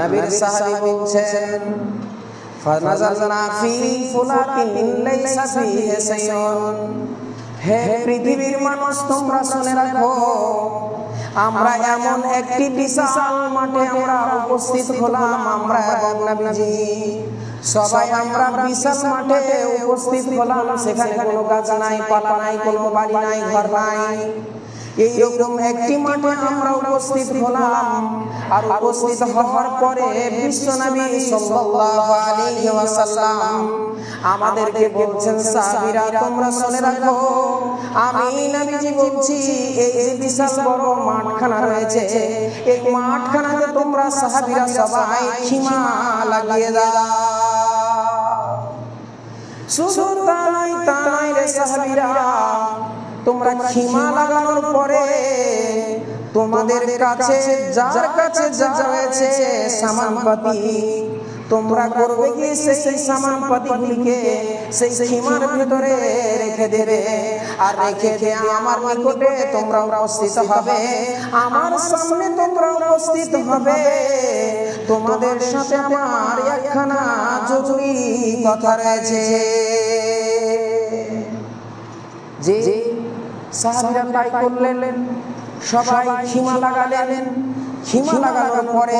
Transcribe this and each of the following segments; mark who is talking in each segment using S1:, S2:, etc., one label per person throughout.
S1: নবীর সাহাবী বলছেন ফি ফুলাতিন লাইসা ফিহি হে পৃথিবীর মানুষ, তোমরা শুনে রাখো, আমরা এমন একটি বিশাল মাঠে আমরা উপস্থিত হলাম, আমরা এবং নবীজি। সবাই আমরা বিশাল মাঠে উপস্থিত হলাম, সেখানে কোনো গাছ নাই, পাতা নাই, কোনো বাড়ি নাই, ঘর নাই। এইরকম একটি মাঠে আমরা উপস্থিত হলাম। আর উপস্থিত হওয়ার পরে বিশ্বনবী সাল্লাল্লাহু আলাইহি ওয়াসাল্লাম আমাদেরকে বলছেন, সাহাবীরা, তোমরা শুনে রাখো, আমি নবীজি বলছি, এই যে বিশাল বড় মাঠখানা রয়েছে, এই মাঠখানাতে তোমরা সাহাবীরা সবাই খিমা লাগিয়ে দাও। শুধু তা নয় তা নয় রে সাহাবীরা তোমরা খিমা লাগানোর পরে তোমাদের কাছে যার কাছে যা রয়েছে সামানপাতি, তোমরা করবে কি? সেই সামানপাতিগুলিকে সেই খিমার ভিতরে রেখে দেবে। আর রেখে দিয়ে আমার নিকটে তোমরা উপস্থিত হবে। আমার সামনে তোমরা উপস্থিত হবে। তোমাদের সাথে আমার একখানা জরুরি কথা রয়েছে। যে সাহাবীরা তাই করলেন, সবাই খিমা লাগালেন। খিমা লাগানোর পরে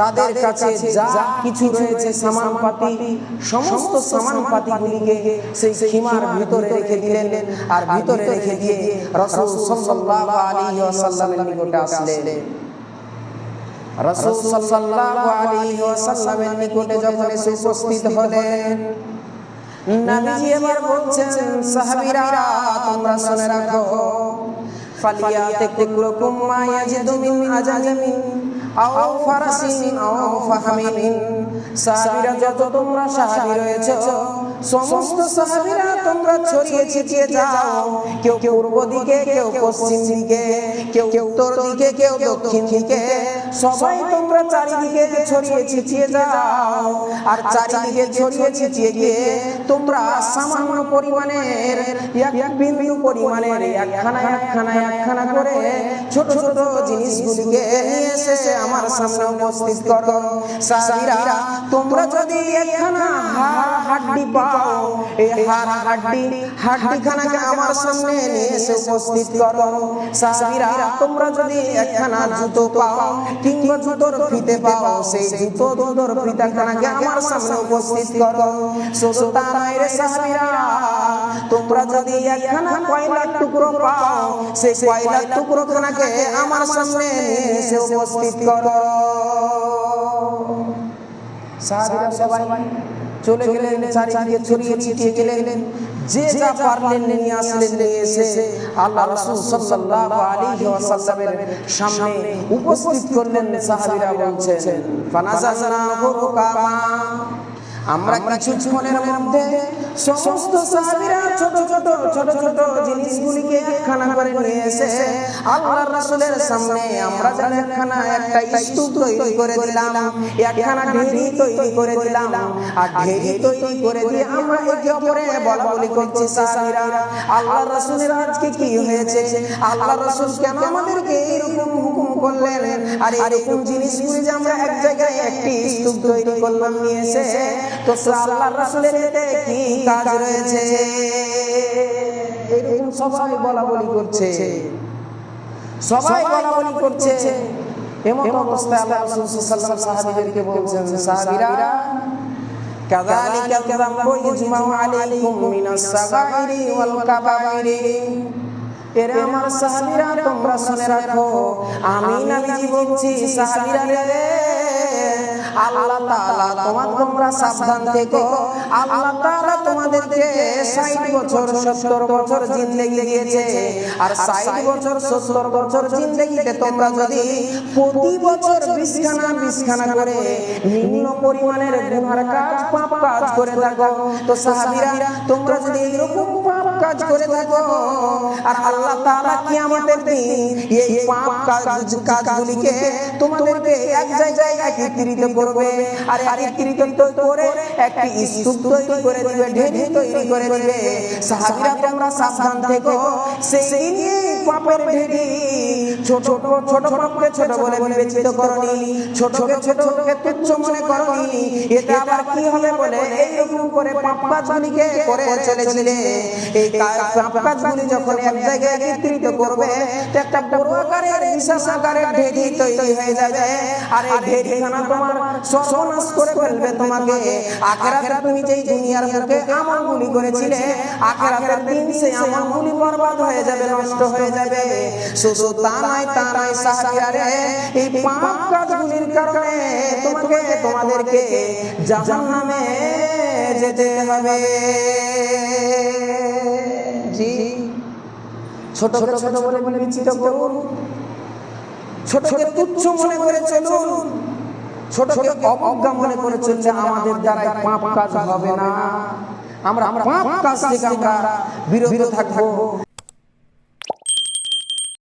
S1: তাদের কাছে যা কিছু রয়েছে সামানপাতি, সমস্ত সামানপাতিগুলিকে সেই খিমার ভিতরে রেখে দিলেন আর ভিতরে রেখে দিয়ে রাসূল সাল্লাল্লাহু আলাইহি ওয়াসাল্লামের নিকটে আসলেন। রাসূল সাল্লাল্লাহু আলাইহি ওয়াসাল্লামের নিকটে যখন উপস্থিত হলেন নবীজি এবার বলছেন সাহাবীরা তোমরা শুনে রাখো ফালিয়াতিকুলকুম মা ইয়াজিদু মিন আজামিন আও ফারাসিন আও ফাহামিন সাহাবীরা যত তোমরা সাহাবী রয়েছে সমস্ত সাহাবীরা তোমরা ছড়িয়ে ছিটিয়ে যাও কেউ কেউ পূর্ব দিকে কেউ পশ্চিম দিকে কেউ কেউ উত্তর দিকে কেউ দক্ষিণ দিকে সবাই তোমরা চারিদিকে ছড়িয়ে ছিটিয়ে যাও। আর চারিদিকে ছড়িয়ে ছিটিয়ে গিয়ে তোমরা সামান্য পরিমাণের এক বিন্দু পরিমাণের একখানা একখানা একখানা করে ছোট ছোট জিনিসগুলিকে এসে আমার সামনে উপস্থিত করো। সাহাবীরা, তোমরা যদি একখানা হাড় হাড্ডি পাও, এই হাড় হাড্ডি হাড্ডিখানাকে আমার সামনে এসে উপস্থিত করো। সাহাবীরা, তোমরা যদি একখানা জুতো পাও কিংবা জুতোর ফিতে পাও, সেই জুতো জুতোর ফিতাখানাকে আমার সামনে উপস্থিত করো। নয় রে সাহাবীরা তোমরা যদি একখানা কয়লার টুকরো পাও, সেই কয়লার টুকরোখানাকে আমার সামনে নিয়ে এসে উপস্থিত করো। সাহাবীরা সবাই চলে গেলেন, চারিদিকে ছড়িয়ে ছিটিয়ে গেলেন। যে যা পারলেন নিয়ে আসলেন, নিয়ে এসে আল্লাহ রাসূল সাল্লাল্লাহু আলাইহি ওয়াসাল্লামের সামনে উপস্থিত করলেন সাহাবীরা বলছেন আমরা মধ্যে সমস্ত সাহাবীরা ছোট ছোট ছোট ছোট জিনিসগুলিকে একখানা করে নিয়ে এসে আল্লাহর রাসূলের সামনে আমরা একখানা একটা স্তূপ তৈরি করে দিলাম, একখানা তৈরি করে দিলাম। আর তৈরি করে দিয়ে আমরা একে অপরে করছি সাহাবীরা। আল্লাহর রাসূলের আজকে কি হয়েছে? আল্লাহর রাসূল কেন আমাদেরকে এইরকম হুকুম করলেন আর এরকম জিনিসগুলি যে আমরা এক জায়গায় একটি স্তূপ তৈরি করলাম নিয়ে তো আল্লাহ রাসুলের কি কাজ রয়েছে? এরকম সবাই বলা বলি করছে। সবাই বলা বলি করছে। এমন অবস্থায় আল্লাহ রাসূল সাল্লাল্লাহু আলাইহি বলছেন সাহাবীরা কাযালিকা কাযাম্বু ইজমাউ আলাইকুম মিনাস সাগাইরি ওয়াল কাবাইরি। এরে আমার সাহাবীরা, তোমরা শুনে রাখো। আমি নবীজি বলছি, সাহাবীরা রে। আল্লাহ তাআলা তোমার তোমরা সাবধান থেকো। আল্লাহ তাআলা তোমাদেরকে 60 বছর 70 বছর জিন্দেগি দিয়েছে। আর 60 বছর 70 বছর জিন্দেগিতে তোমরা যদি প্রতি বছর 20 খানা 20 খানা করে নিম্ন পরিমাণের গুনার কাজ পাপ কাজ করে থাকো, তো সাহাবীরা, তোমরা যদি এরকম কাজ করে থাকো। আর আল্লাহ তাআলা কিয়ামতের দিন এই পাপ কাজ, কাজগুলিকে তোমাদেরকে এক জায়গায় একত্রিত করবে। আর একত্রিত করে একটি স্তূপ তৈরি করে দিবে ঢেরি তৈরি করে দিবে। সাহাবীরা তোমরা সাবধান থেকো। সেই দিনে পাপের ঢেরি ছোট ছোট ছোট পাপকে ছোট বলে বিবেচিত করনি। ছোটকে ছোটকে তুচ্ছ মনে করনি। এতে আবার কি হবে বলে? এইরকম করে পাপ কাজগুলিকে করে চলেছিলে। এই কা- কাজগুলি যখন এক জায়গায় একত্রিত করবে একটা বড় আকারের বিশেষ আকারের ঢেরি তৈরি হয়ে যাবে। আর এই ঢেরিখানা তোমার সর্বনাশ করে ফেলবে তোমাকে। আখেরাতে তুমি যেই দুনিয়ার মুখে আমলগুলি করেছিলে আখেরাতের দিন সেই আমলগুলি বরবাদ হয়ে যাবে নষ্ট হয়ে যাবে। শুধু তা নয় তা নয় সাহাবিরা এই পাপ কাজগুলির কারণে তোমাকে তোমাদেরকে জাহান্নামে যেতে হবে। ছোট ছোট বলে বলে বিচিত করুন ছোটকে তুচ্ছ মনে করে চলুন। ছোটকে অবজ্ঞা মনে করে চললে আমাদের দ্বারা পাপ কাজ হবে না। আমরা পাপ কাজ থেকে আমরা বিরত থাকব।